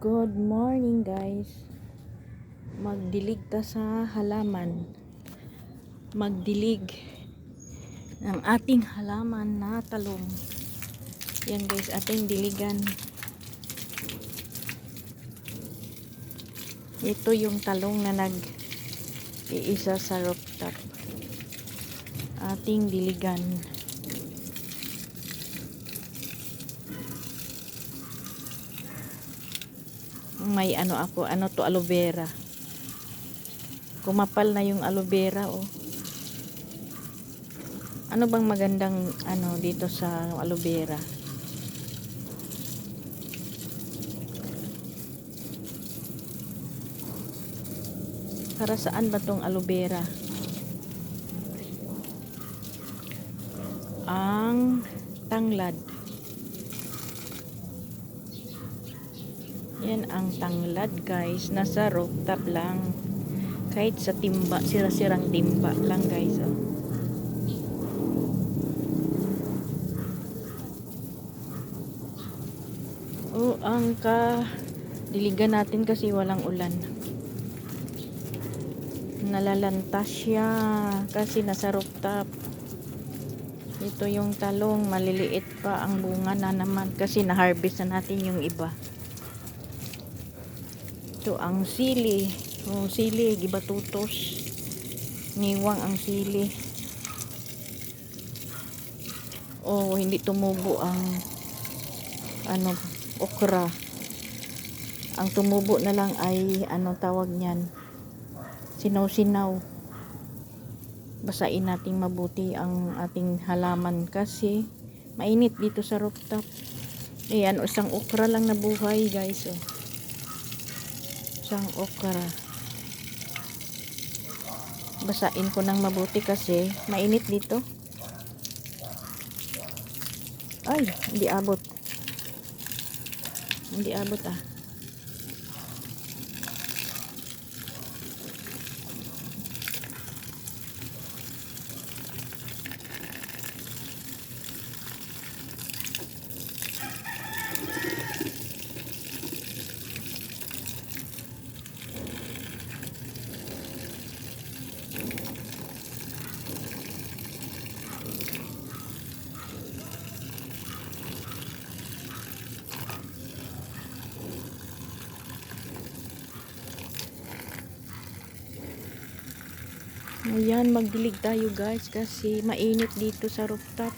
Good morning guys. Magdilig ta sa halaman. Magdilig ng ating halaman na talong. Yan guys, ating diligan. Ito yung talong na nag iisa sa rooftop. Ating diligan. May ano ako, ano to aloe vera. Kumapal na yung aloe vera oh. Ano bang magandang ano dito sa aloe vera? Para saan ba tong aloe vera? Ang tanglad. Yan ang tanglad guys. Nasa rooftop lang. Kahit sa timba, sira-sirang timba lang guys. Oh. Oh, ang ka diligan natin kasi walang ulan. Nalalantas siya kasi nasa rooftop. Ito yung talong, maliliit pa ang bunga na naman kasi na-harvest na natin yung iba. Ito ang sili. Oh, sili, gibatutos. Niwang ang sili. Oh, hindi tumubo ang ano, okra. Ang tumubo na lang ay ano tawag niyan? Sinaw-sinaw. Basain nating mabuti ang ating halaman kasi mainit dito sa rooftop. Ayan, isang okra lang nabuhay guys. Oh isang okra. Basain ko ng mabuti kasi mainit dito. Ay hindi abot. Hindi abot ah Ayan, magdilig tayo guys kasi mainit dito sa rooftop.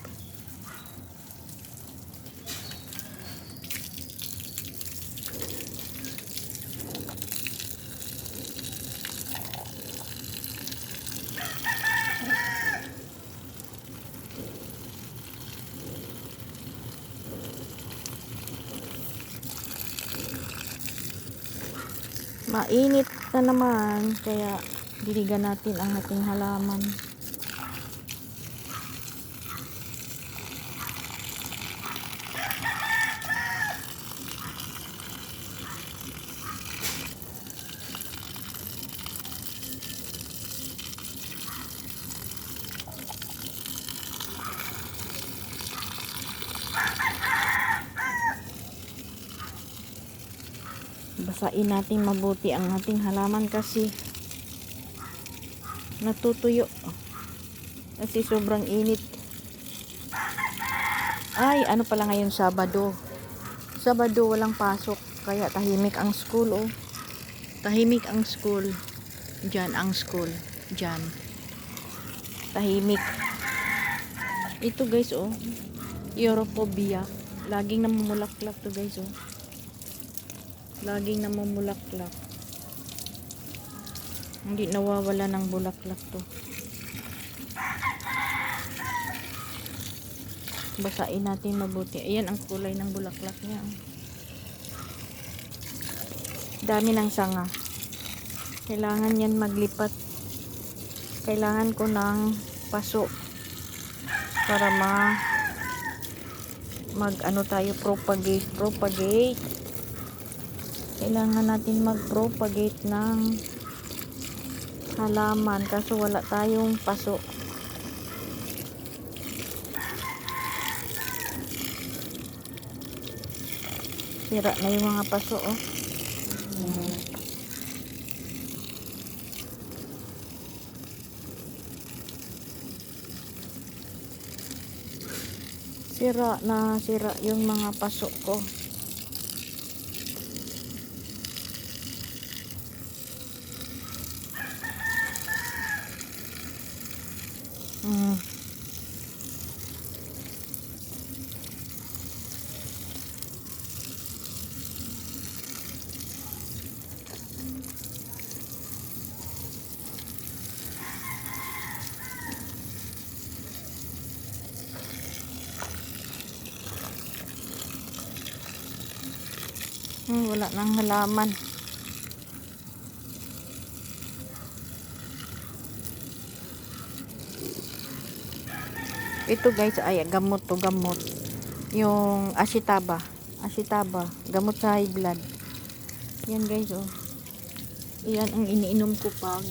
Mainit na naman kaya diligan natin ang ating halaman. Basain natin mabuti ang ating halaman kasi natutuyo. Kasi sobrang init. Ay ano pala ngayon? Sabado. Sabado walang pasok. Kaya tahimik ang school oh. Tahimik ang school. Dyan ang school. Dyan tahimik. Ito guys oh. Europhobia. Laging namumulaklak to guys oh. Laging namumulaklak hindi nawawala ng bulaklak to. Basain natin mabuti. Ayan ang kulay ng bulaklak niya. Dami ng sanga. Kailangan yan maglipat. Kailangan ko ng paso para ma mag ano tayo propagate propagate. Kailangan natin mag propagate ng halaman kaso wala tayong paso sira na yung mga paso oh Sira na sira yung mga paso ko. Wala nang halaman. Ito guys ay gamot to gamot. Yung ashitaba. Ashitaba. Gamot sa high blood. Yan guys oh. Yan ang iniinom ko pag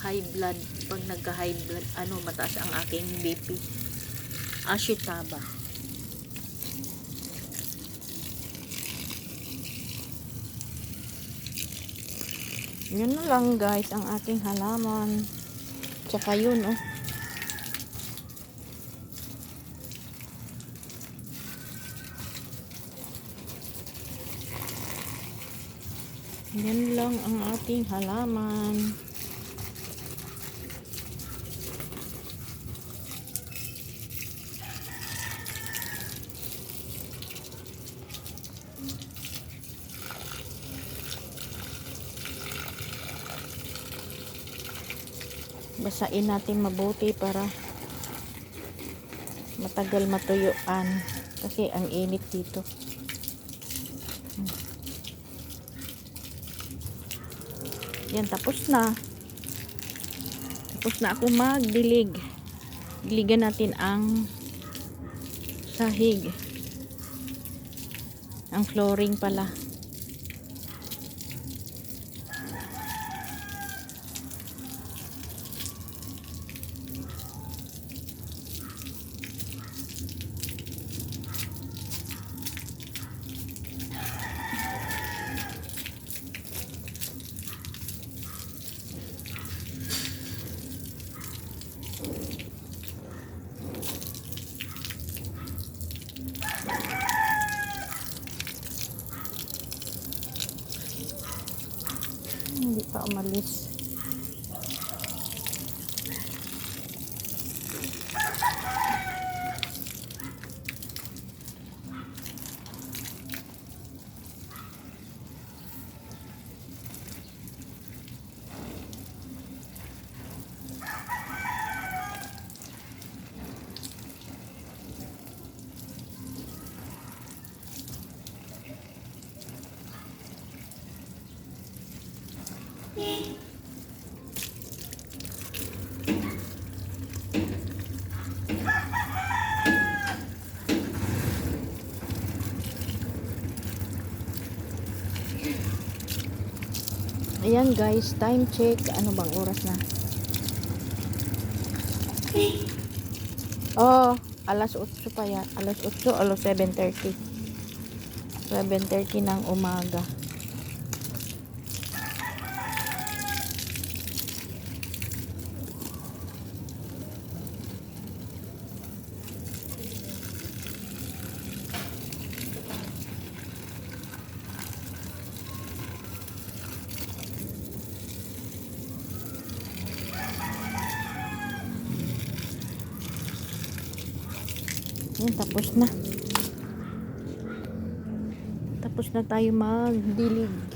high blood. Pag nagka high blood, ano mataas ang aking BP. Ashitaba. Yun na lang guys ang aking halaman. Tsaka yun oh. Yan lang ang ating halaman. Basain natin mabuti para matagal matuyuan kasi ang init dito. Yan, tapos na. Tapos na ako magdilig. Diligan natin ang sahig. Ang flooring pala. Hindi pa umalis. Ayan guys, time check. Ano bang oras na? Oh, alas 8 pa yan. Alas 8, alas 7.30. 7.30 ng umaga. Yan, tapos na. Tapos na tayo magdilig.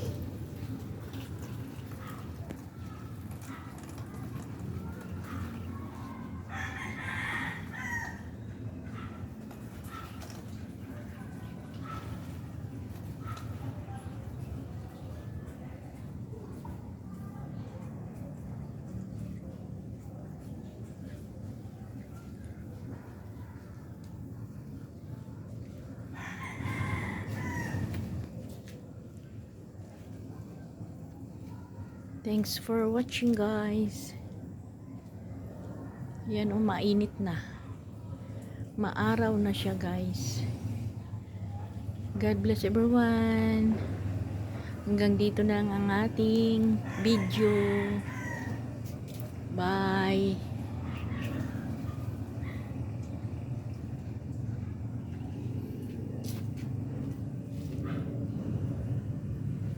Thanks for watching guys. Yan o, mainit na. Maaraw na siya guys. God bless everyone. Hanggang dito na ang ating video. Bye.